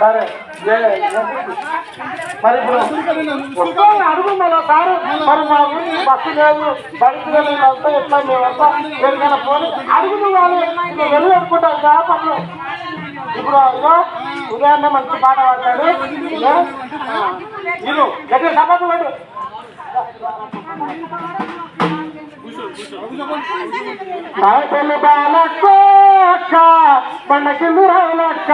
సరే మరి ఇప్పుడు అడుగు మళ్ళీ సారు మరి మా ఊరికి బస్సు లేదు బయటకు వెళ్ళి వెళ్తా చెప్తాం మేమంతా ఎవరికైనా పోనీ. అడుగు నువ్వు వెళ్ళి అనుకుంటాను కదా ఇప్పుడు ఉదయాన్నే మంచి పాట పాడతాడు. నేను గట్టిగా సమాధానం బాటలు బాలక్క పండకిందు రావులక్క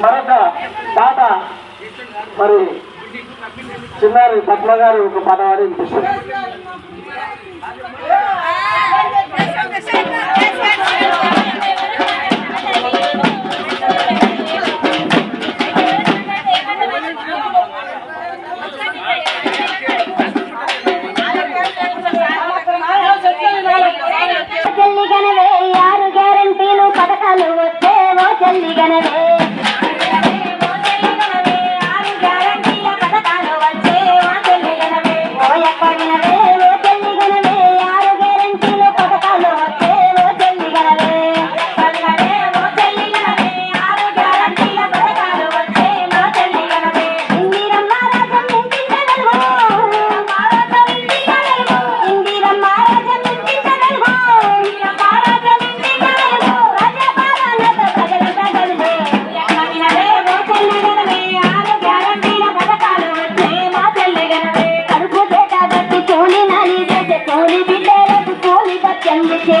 మరొక తాత మరి చిన్నారి పద్మ గారు ఒక పదవాడు వినిపిస్తుంది. జల్లిగనవే ఆరు గ్యారంటీలు పథకాలు వచ్చేవో జల్లిగనవే తొలి బిడ్డలకు తోలి అందుకే